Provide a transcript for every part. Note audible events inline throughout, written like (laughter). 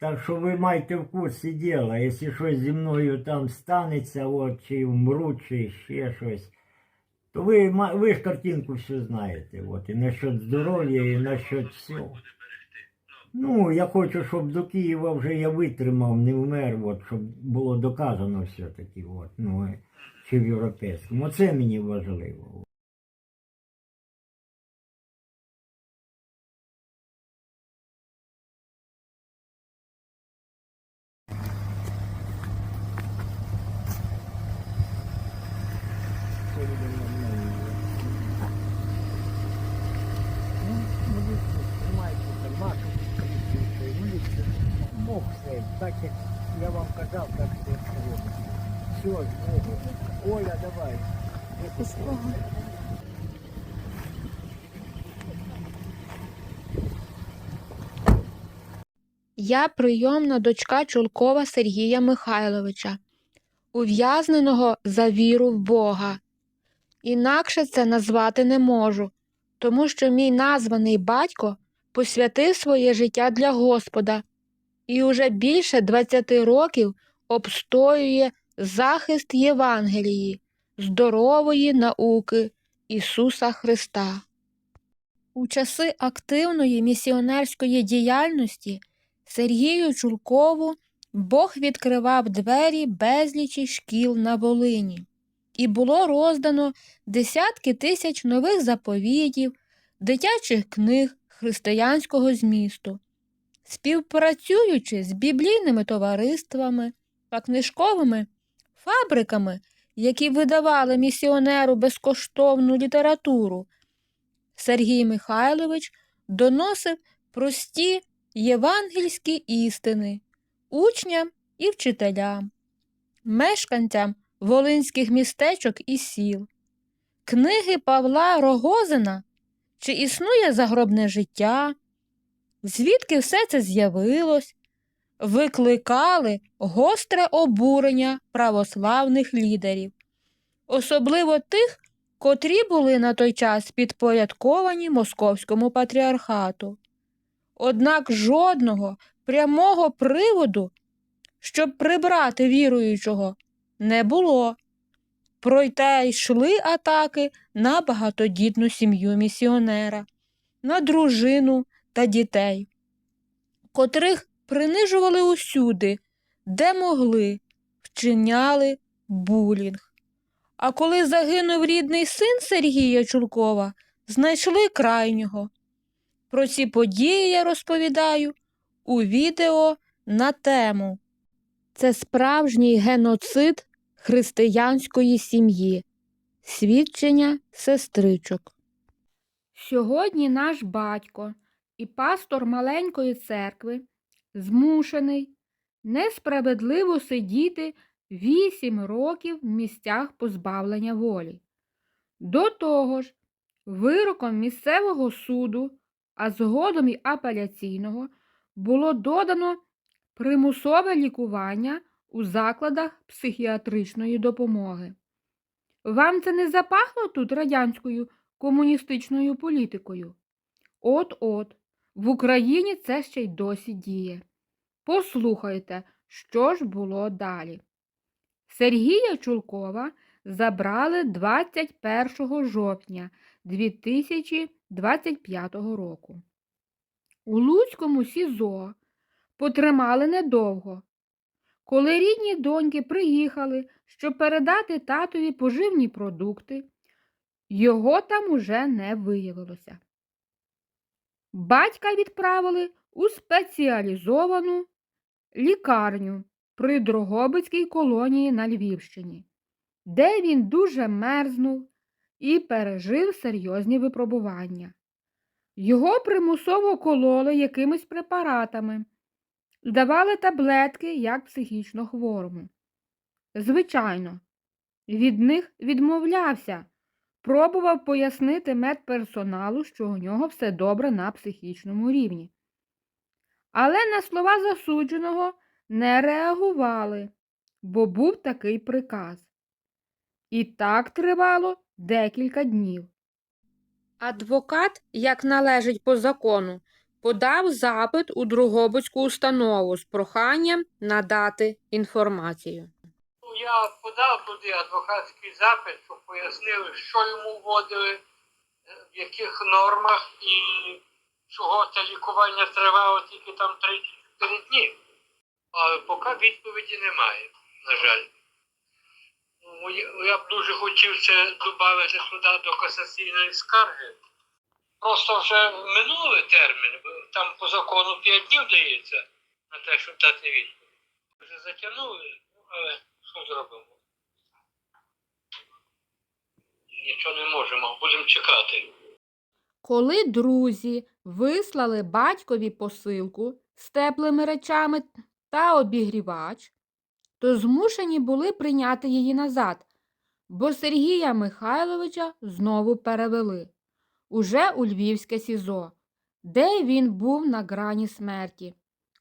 Так що ви маєте в курсі діла, якщо щось зі мною там станеться, от, чи вмру, чи ще щось, то ви, ви ж картинку все знаєте. От, і насчет здоров'я, і насчет всього. Ну, я хочу, щоб до Києва вже я витримав, не вмер, от, щоб було доказано все-таки, от, ну, е, чи в європейському. Оце мені важливо. Як я вам казав, так все робить. Все. Оля, давай. Я прийомна дочка Чулкова Сергія Михайловича, ув'язненого за віру в Бога. Інакше це назвати не можу, тому що мій названий батько посвятив своє життя для Господа і уже більше 20 років обстоює захист Євангелії, здорової науки Ісуса Христа. У часи активної місіонерської діяльності Сергію Чулкову Бог відкривав двері безлічі шкіл на Волині, і було роздано десятки тисяч нових заповідів, дитячих книг християнського змісту. Співпрацюючи з біблійними товариствами та книжковими фабриками, які видавали місіонеру безкоштовну літературу, Сергій Михайлович доносив прості євангельські істини учням і вчителям, мешканцям волинських містечок і сіл, книги Павла Рогозина Чи існує загробне життя? Звідки все це з'явилось? Викликали гостре обурення православних лідерів, особливо тих, котрі були на той час підпорядковані московському патріархату. Однак жодного прямого приводу, щоб прибрати віруючого, не було. Проте йшли атаки на багатодітну сім'ю місіонера, на дружину та дітей, котрих принижували усюди, де могли, вчиняли булінг. А коли загинув рідний син Сергія Чулкова, знайшли крайнього. Про ці події я розповідаю у відео на тему Це справжній геноцид християнської сім'ї. Свідчення сестричок. Сьогодні наш батько і пастор маленької церкви змушений несправедливо сидіти вісім років в місцях позбавлення волі. До того ж, вироком місцевого суду, а згодом і апеляційного, було додано примусове лікування у закладах психіатричної допомоги. Вам це не запахло тут радянською комуністичною політикою? От-от, в Україні це ще й досі діє. Послухайте, що ж було далі. Сергія Чулкова забрали 21 жовтня 2025 року. У Луцькому СІЗО потримали недовго. Коли рідні доньки приїхали, щоб передати татові поживні продукти, його там уже не виявилося. Батька відправили у спеціалізовану лікарню при Дрогобицькій колонії на Львівщині, де він дуже мерзнув і пережив серйозні випробування. Його примусово кололи якимись препаратами, давали таблетки як психічно хворому. Звичайно, від них відмовлявся, пробував пояснити медперсоналу, що у нього все добре на психічному рівні. Але на слова засудженого не реагували, бо був такий приказ. І так тривало декілька днів. Адвокат, як належить по закону, подав запит у Другобицьку установу з проханням надати інформацію. Ну, Я подав туди адвокатський запит, щоб пояснили, що йому вводили, в яких нормах і чого це лікування тривало тільки там 3-4 дні. Але поки відповіді немає, на жаль. Ну, я- Я б дуже хотів це додати туди до касаційної скарги. Просто вже минули термін, там по закону 5 днів дається на те, щоб дати відповідь. Вже затягнули, ну, але що зробимо? Нічого не можемо, будемо чекати. Коли друзі вислали батькові посилку з теплими речами та обігрівач, то змушені були прийняти її назад, бо Сергія Михайловича знову перевели уже у Львівське СІЗО, де він був на грані смерті,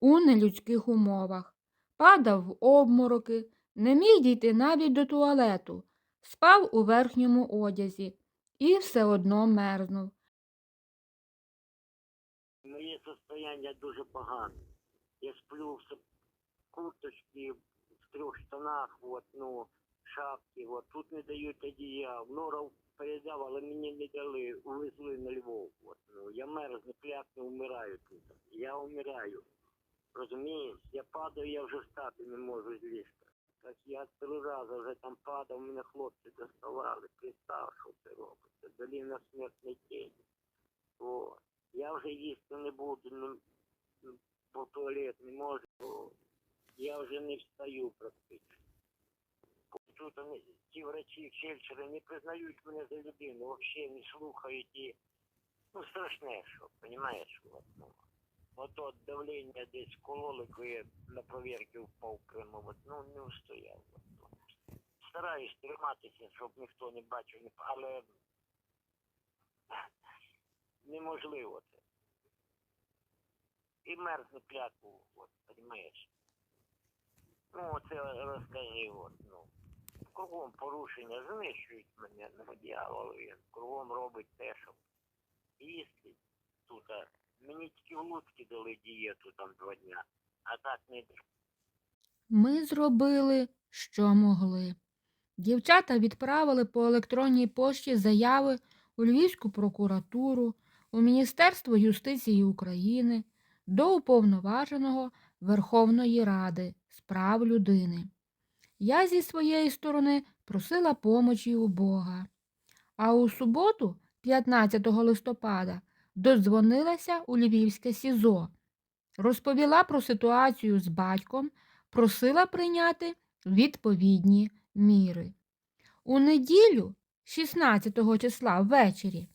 у нелюдських умовах, падав в обмороки, не міг дійти навіть до туалету, спав у верхньому одязі і все одно мерзнув. Моє состояние дуже погане. Я сплю в курточці, в трьох штанах, вот, ну, шапки, вот. Тут не дають одіял. Норов передав, але мені не дали, увезли на Львов. Вот, ну. Я мерзну, клякну, вмираю тут. Я вмираю. Розумієш? Я падаю, я вже встати не можу з ліжка. Так я три рази вже там падав, мене хлопці доставали. Представ, що це робиться. Далі на смертний тінь. Вот. Я вже їсти не буду, ну, ну, бо туалет не можу. бо Я вже не встаю практично. Тут вони, ті врачі, фельдшери не признають мене за людину, взагалі не слухають і ну страшне, що, розумієш? Ну. От от давлення десь кололи, коли на провірки впав от, ну не устояв. Стараюсь триматися, щоб ніхто не бачив, але неможливо це. І мерзне клятву, от, розумієш? Ну, оце розкажи, от, ну. Кругом порушення, знищують мене, ну, дьявол він. Кругом робить те, що їсти тут. Мені тільки в дали дієту там два дня, а так не Ми зробили, що могли. Дівчата відправили по електронній пошті заяви у Львівську прокуратуру, у Міністерство юстиції України, до Уповноваженого Верховної Ради з прав людини. Я зі своєї сторони просила помочі у Бога. А у суботу, 15 листопада, додзвонилася у Львівське СІЗО, розповіла про ситуацію з батьком, просила прийняти відповідні міри. У неділю, 16 числа ввечері,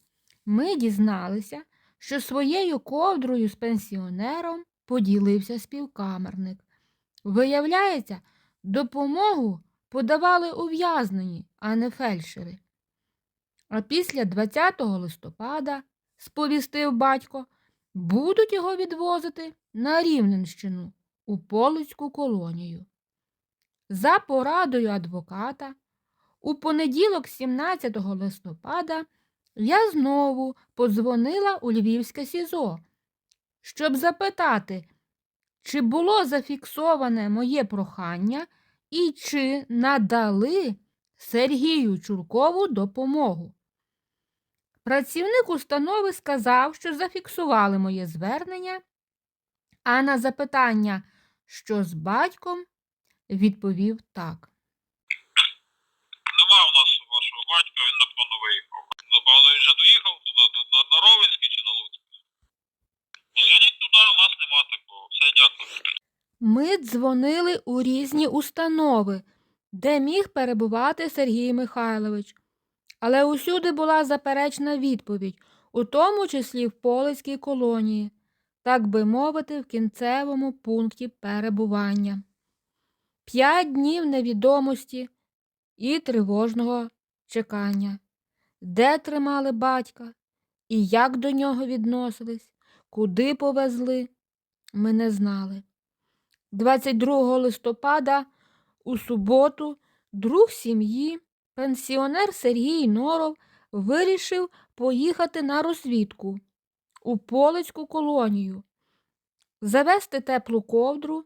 ми дізналися, що своєю ковдрою з пенсіонером поділився співкамерник. Виявляється, допомогу подавали ув'язнені, а не фельдшери. А після 20 листопада, сповістив батько, будуть його відвозити на Рівненщину у Полицьку колонію. За порадою адвоката, у понеділок, 17 листопада, я знову подзвонила у Львівське СІЗО, щоб запитати, чи було зафіксоване моє прохання і чи надали Сергію Чуркову допомогу. Працівник установи сказав, що зафіксували моє звернення, а на запитання, що з батьком, відповів так. Нема у нас вашого батька, він напевно виїхав. Напевно, він вже доїхав туди, на, на Ровенський чи на Луцький. Позвоніть туди, у нас нема такого. Все, дякую. Ми дзвонили у різні установи, де міг перебувати Сергій Михайлович. Але усюди була заперечна відповідь, у тому числі в Полицькій колонії, так би мовити, в кінцевому пункті перебування. П'ять днів невідомості і тривожного чекання. Де тримали батька і як до нього відносились, куди повезли, ми не знали. 22 листопада у суботу друг сім'ї, пенсіонер Сергій Норов, вирішив поїхати на розвідку у полицьку колонію, завести теплу ковдру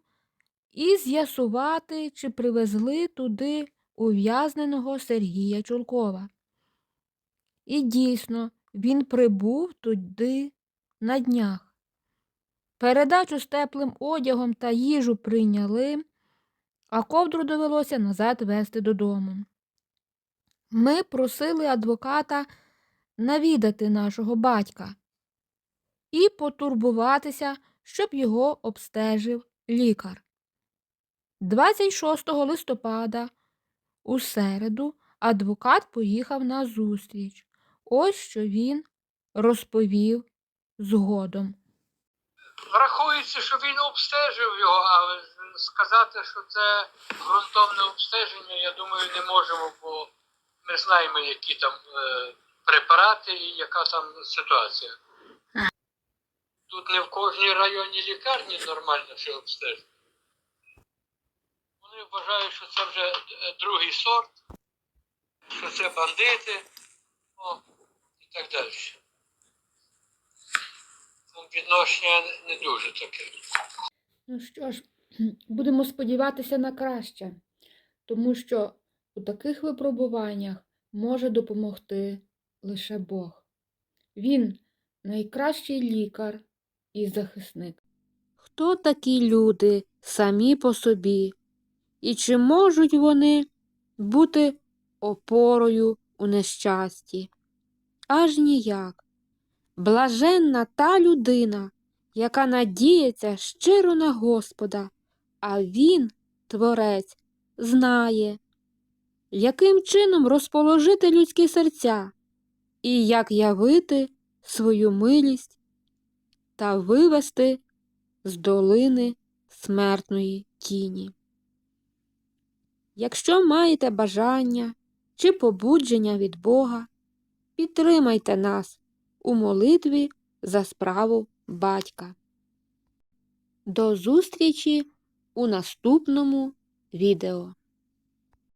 і з'ясувати, чи привезли туди ув'язненого Сергія Чулкова. І дійсно, він прибув туди на днях. Передачу з теплим одягом та їжу прийняли, а ковдру довелося назад вести додому. Ми просили адвоката навідати нашого батька і потурбуватися, щоб його обстежив лікар. 26 листопада у середу адвокат поїхав на зустріч. Ось що він розповів згодом. Врахується, що він обстежив його, але сказати, що це ґрунтовне обстеження, я думаю, не можемо, бо ми знаємо, які там е, препарати і яка там ситуація. Тут не в кожній районній лікарні нормально все обстежено. Вони вважають, що це вже е, другий сорт, що це бандити, о, і так далі. Відношення не дуже таке. Ну що ж, (clears throat) будемо сподіватися на краще, тому що у таких випробуваннях може допомогти лише Бог. Він найкращий лікар і захисник. Хто такі люди самі по собі? І чи можуть вони бути опорою у нещасті? Аж ніяк. Блаженна та людина, яка надіється щиро на Господа, а Він, Творець, знає, яким чином розположити людські серця і як явити свою милість та вивести з долини смертної тіні. Якщо маєте бажання чи побудження від Бога, підтримайте нас у молитві за справу батька. До зустрічі у наступному відео.